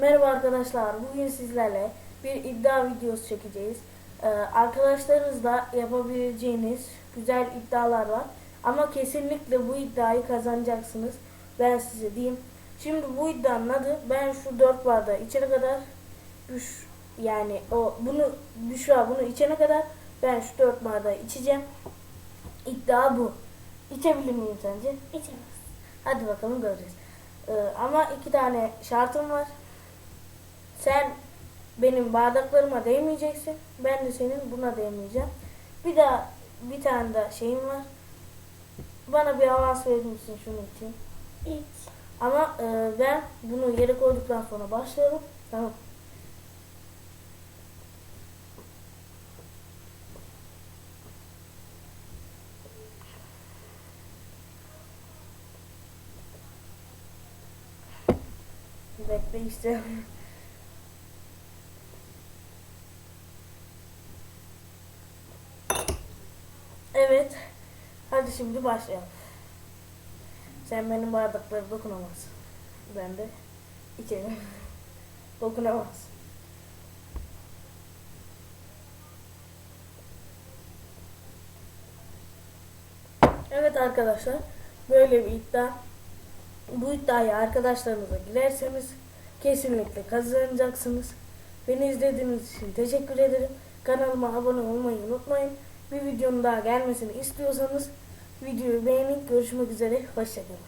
Merhaba arkadaşlar. Bugün sizlerle bir iddia videosu çekeceğiz. Ee, arkadaşlarınızla yapabileceğiniz güzel iddialar var. Ama kesinlikle bu iddiayı kazanacaksınız. Ben size diyeyim. Şimdi bu iddianın adı ben şu dört bardağı içene kadar düş yani o bunu Büşra bunu içene kadar ben şu dört bardağı içeceğim. İddia bu. İçebilir miyim sence? İçemez. Hadi bakalım göreceğiz. Ee, ama iki tane şartım var. Sen benim bardaklarıma değmeyeceksin. Ben de senin buna değmeyeceğim. Bir daha bir tane daha şeyim var. Bana bir avans verir misin şunu için? İç. Ama e, ben bunu yere koyduktan sonra başlıyorum. Tamam. Bekle işte. Evet. Hadi şimdi başlayalım. Sen benim bardakları dokunamazsın. Ben de içerim. Dokunamaz. Evet arkadaşlar. Böyle bir iddia. Bu iddiaya arkadaşlarınıza girerseniz kesinlikle kazanacaksınız. Beni izlediğiniz için teşekkür ederim. Kanalıma abone olmayı unutmayın. Bir videonun daha gelmesini istiyorsanız videoyu beğenin. Görüşmek üzere. Hoşçakalın.